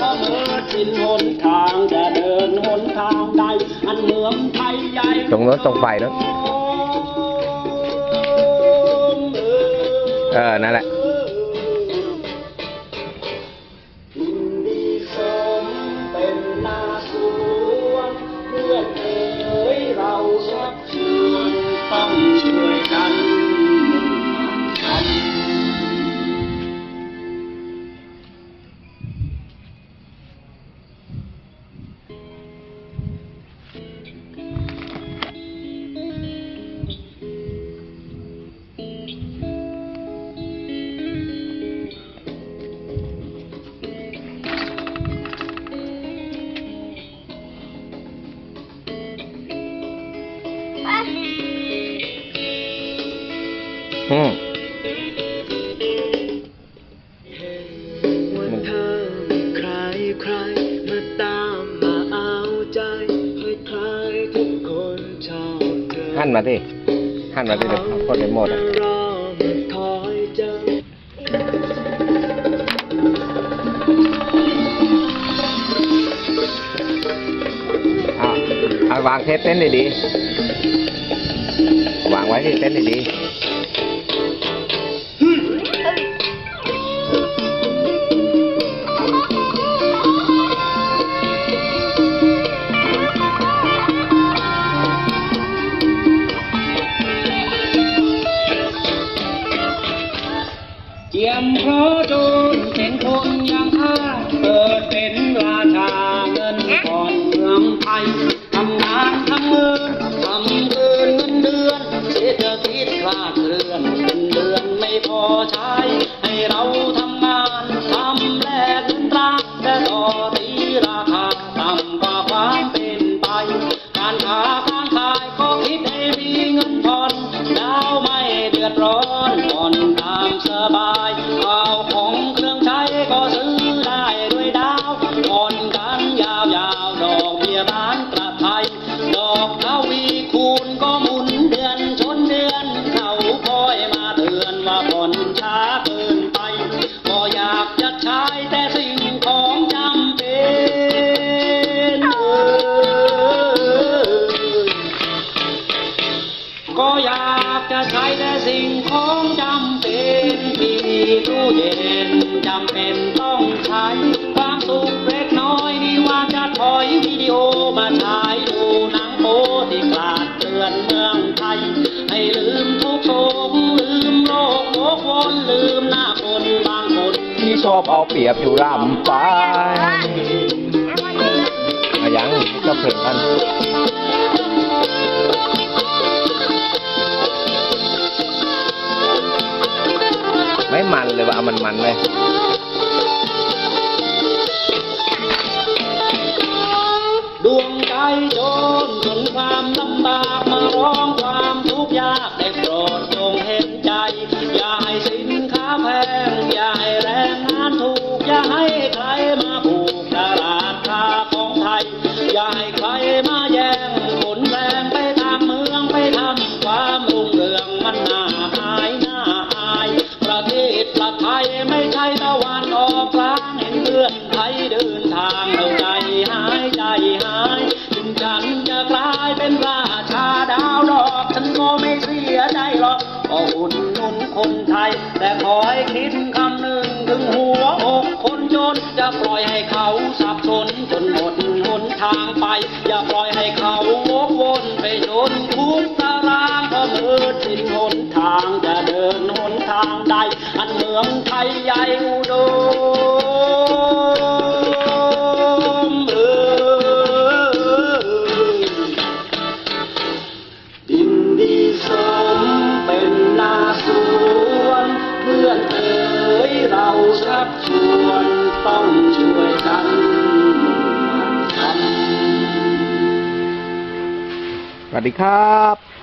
ก็เมื่อสิ้นหนทางจะเดินหนทางใดอันเมืองไทยใหญ่ตรงโน้นตรงไปเนอะเออนั่นแหละ จให้ใครทุกคนชอบเธอหันมาดิหันมาดิเดี๋ยวคนในโหมดอะรอมาคอยเจอเอาเอาวางเทปเต้นดีๆวางไว้ที่เต้นดีเทยทำงานทำเงินทำเกินเงินเดือนเศรษฐกิจคลาดเคลื่อนเงินเดือนไม่พอใช้ ให้เราทำงานทำแลกเงินตราแต่ต่อตีราคาต่ำกว่าความเป็นไป การค้าการขายก็คิดให้มีเงินผ่อนดาวไม่เดือดร้อนผ่อนตามสบาย ไทยดอกทวีคูณก็หมุนเดือนชนเดือน เขาคอยมาเตือนว่าผ่อนช้าเกินไปก็อยากจะใช้แต่สิ่งของจำเป็นก็อยากจะใช้แต่สิ่งของจำเป็นทีวีตู้เย็นจำเป็นต้องใช้ความสุข วนลืมหน้าคนบางคนที่ชอบเอาเปรียบอยู่ร่ำไปยังก็เพลงกันไม่มันเลยว่าเอามันมันเลยดวงใจโจรจนความลำบากมาร้องความทุกข์ยากได้โปรางเราใจหายใจหายถึงฉันจะกลายเป็นราชาดาวดอกฉันก็ไม่เสียใจหรอกก็อุ่นนุนคนไทย แต่ขอให้คิดคำหนึ่งถึงหัวอกคนจน จะปล่อยให้เขาสับสนจนหมดหนทางไป อย่าปล่อยให้เขาวกวนไปจนทุกตารางเพราะมืดสิ้นหนทางจะเดินหนทางใด อันเมืองไทยใหญ่ วัสดีครับ